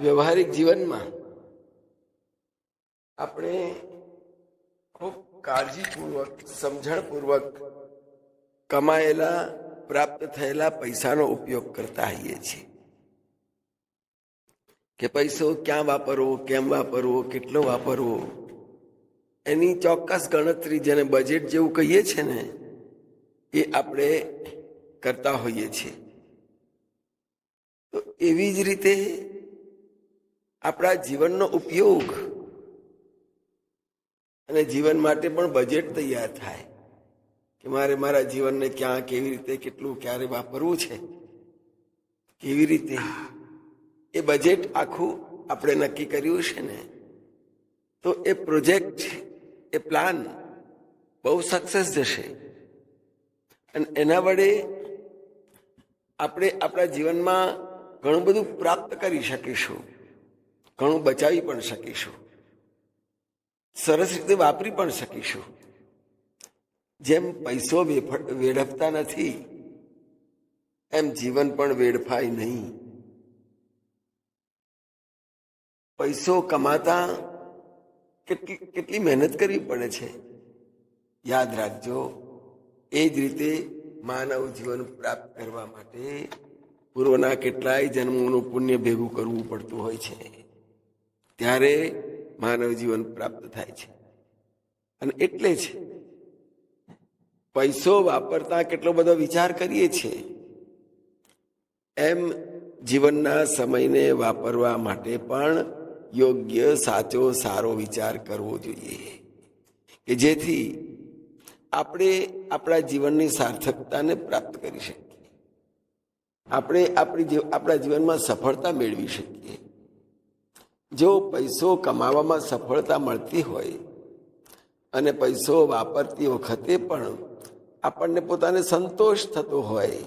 વ્યવહારિક જીવનમાં આપણે ખૂબ કાળજીપૂર્વક, સમજણપૂર્વક કમાયેલા, પ્રાપ્ત થયેલા પૈસાનો ઉપયોગ કરતા હોઈએ છીએ. કે પૈસો ક્યાં વાપરવો, કેમ વાપરવો, કેટલો વાપરવો, એની ચોક્કસ ગણતરી જેને બજેટ જેવું કહીએ છીએ ને, એ આપણે કરતા હોઈએ છીએ. તો એવી જ રીતે આપણા જીવનનો ઉપયોગ અને જીવન માટે પણ બજેટ તૈયાર થાય કે મારે મારા જીવનને ક્યાં, કેવી રીતે, કેટલું, ક્યારે વાપરવું છે? કેવી રીતે? એ બજેટ આખું આપણે નક્કી કર્યું છે ને, તો એ પ્રોજેક્ટ એ પ્લાન બહુ સક્સેસ જશે. અને એના વડે આપણે આપણા જીવનમાં ઘણું બધું પ્રાપ્ત કરી શકીશું. ઘણું બચાવી પણ શકીશું. સરસ રીતે વાપરી પણ શકીશું. જેમ પૈસો વેડફતા નથી, એમ જીવન પણ વેડફાય નહીં. પૈસો કમાતા કેટલી કેટલી મહેનત કરવી પડે છે? યાદ રાખજો, એ જ રીતે માનવ જીવન પ્રાપ્ત કરવા માટે પૂર્વના કેટલાય જન્મોનું પુણ્ય ભેગું કરવું પડતું હોય છે. ત્યારે માનવ જીવન પ્રાપ્ત થાય છે. અને એટલે જ પૈસો વાપરતા કેટલો બધો વિચાર કરીએ છીએ. એમ જીવનના સમયને વાપરવા માટે પણ યોગ્ય, સાચો, સારો વિચાર કરવો જોઈએ. કે જેથી આપણે આપણા જીવનની સાર્થકતાને પ્રાપ્ત કરી શકીએ. આપણે આપણી આપણા જીવનમાં સફળતા મેળવી શકીએ. જો પૈસો કમાવામાં સફળતા મળતી હોય અને પૈસો વાપરતી વખતે પણ આપણને પોતાને સંતોષ થતો હોય,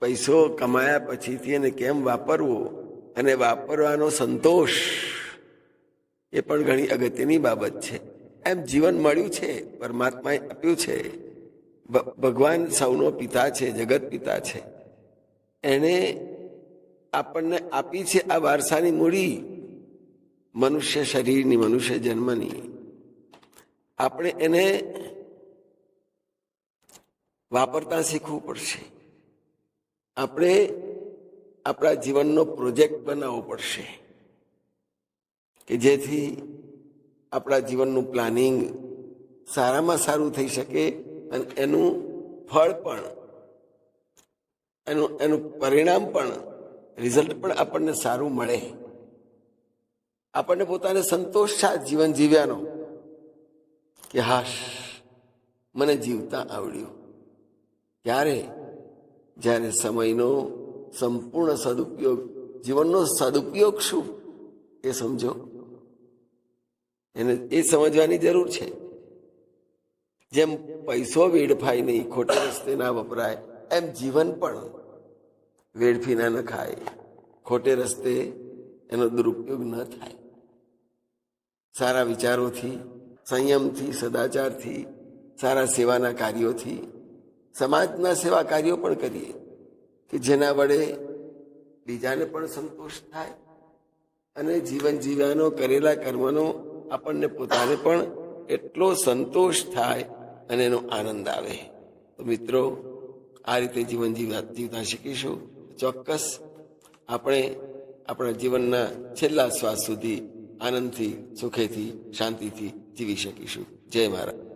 પૈસો કમાયા પછીથી એને કેમ વાપરવો અને વાપરવાનો સંતોષ એ પણ ઘણી અગત્યની બાબત છે. એમ જીવન મળ્યું છે, પરમાત્માએ આપ્યું છે. ભગવાન સૌનો પિતા છે, જગત પિતા છે. એણે આપણને આપી છે આ વારસાની મૂડી મનુષ્ય શરીરની, મનુષ્ય જન્મની. આપણે એને વાપરતા શીખવું પડશે. આપણે આપણા જીવનનો પ્રોજેક્ટ બનાવવો પડશે. કે જેથી આપણા જીવનનું પ્લાનિંગ સારામાં સારું થઈ શકે અને એનું ફળ પણ, એનું એનું પરિણામ પણ રિઝલ્ટ પણ આપણને સારું મળે. આપણને પોતાને સંતોષ છે જીવન જીવ્યાનો કે હાશ, મને જીવતા આવડ્યું. ત્યારે જ્યારે સમયનો સંપૂર્ણ સદુપયોગ, જીવનનો સદુપયોગ શું એ સમજો. એને એ સમજવાની જરૂર છે. જેમ પૈસો વેડફાય નહીં, ખોટા રસ્તે ના વપરાય, એમ જીવન પણ વેડફી ના નખાય ખોટે રસ્તે એનો દુરુપયોગ ન થાય. સારા વિચારોથી, સંયમથી, સદાચારથી, સારા સેવાના કાર્યોથી, સમાજના સેવા કાર્યો પણ કરીએ કે જેના વડે બીજાને પણ સંતોષ થાય અને જીવન જીવ્યાનો કરેલા કર્મનો આપણને પોતાને પણ એટલો સંતોષ થાય અને એનો આનંદ આવે. તો મિત્રો, આ રીતે જીવન જીવતા જીવતા શીખીશું. ચોક્કસ આપણે આપણા જીવનના છેલ્લા શ્વાસ સુધી આનંદથી સુખેથી શાંતિથી જીવી શકીશું. જય મહારાજ.